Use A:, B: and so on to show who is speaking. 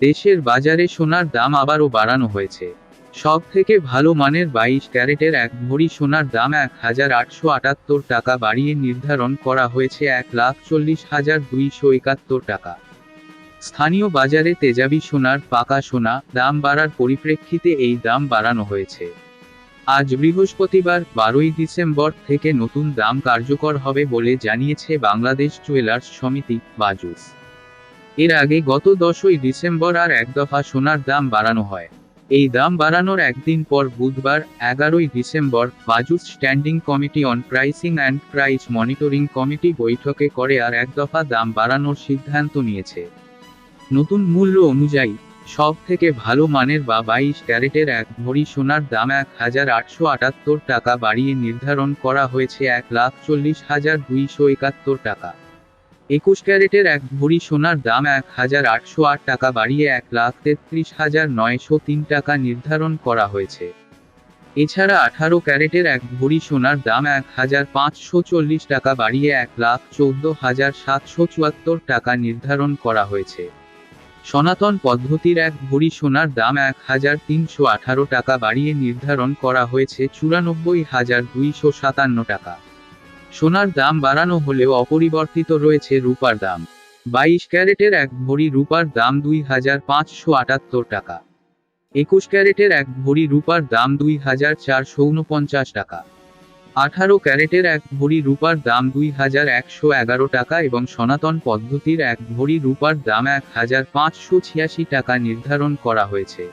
A: দেশের বাজারে সোনার দাম আবারও বাড়ানো হয়েছে। সব থেকে ভালো মানের বাইশ ক্যারেটের এক ভরি সোনার দাম এক হাজার আটশো আটাত্তর টাকা বাড়িয়ে নির্ধারণ করা হয়েছে এক লাখ চল্লিশ হাজার দুইশো একাত্তর টাকা। স্থানীয় বাজারে তেজাবি সোনার পাকা সোনা দাম বাড়ার পরিপ্রেক্ষিতে এই দাম বাড়ানো হয়েছে। আজ বৃহস্পতিবার বারোই ডিসেম্বর থেকে নতুন দাম কার্যকর হবে বলে জানিয়েছে বাংলাদেশ জুয়েলার্স সমিতি, বাজুস। এর আগে গত দশই ডিসেম্বর আর এক দফা সোনার দাম বাড়ানো হয়। এই দাম বাড়ানোর একদিন পর বুধবার, এগারোই December, BAJUS standing committee on pricing and price monitoring committee বৈঠকে করে আর এক দফা দাম বাড়ানোর সিদ্ধান্ত নিয়েছে। নতুন মূল্য অনুযায়ী সব থেকে ভালো মানের বা বাইশ ক্যারেটের এক ভরি সোনার দাম এক হাজার আটশো আটাত্তর টাকা বাড়িয়ে নির্ধারণ করা হয়েছে এক লাখ চল্লিশ হাজার দুইশো একাত্তর টাকা। একুশ ক্যারেটের এক ভরি সোনার দাম এক হাজার আটশো আট টাকা বাড়িয়ে এক লাখ তেত্রিশ হাজার নয়শো তিন টাকা নির্ধারণ করা হয়েছে। এছাড়া আঠারো ক্যারেটের এক ভরি সোনার দাম এক হাজার পাঁচশো চল্লিশ টাকা বাড়িয়ে এক লাখ চৌদ্দ হাজার সাতশো চুয়াত্তর টাকা নির্ধারণ করা হয়েছে। সনাতন পদ্ধতির এক ভরি সোনার দাম এক হাজার তিনশো আঠারো টাকা বাড়িয়ে নির্ধারণ করা হয়েছে চুরানব্বই হাজার দুইশো সাতান্ন টাকা। সোনার দাম বাড়ানো হলেও অপরিবর্তিত রয়েছে রূপার দাম। বাইশ ক্যারেটের এক ভরি রূপার দাম দুই হাজার পাঁচশো আটাত্তর টাকা। একুশ ক্যারেটের এক ভরি রূপার দাম দুই হাজার চারশো উনপঞ্চাশ টাকা। আঠারো ক্যারেটের এক ভরি রূপার দাম দুই হাজার একশো এগারো টাকা এবং সনাতন পদ্ধতির এক ভরি রূপার দাম এক হাজার পাঁচশো ছিয়াশি টাকা নির্ধারণ করা হয়েছে।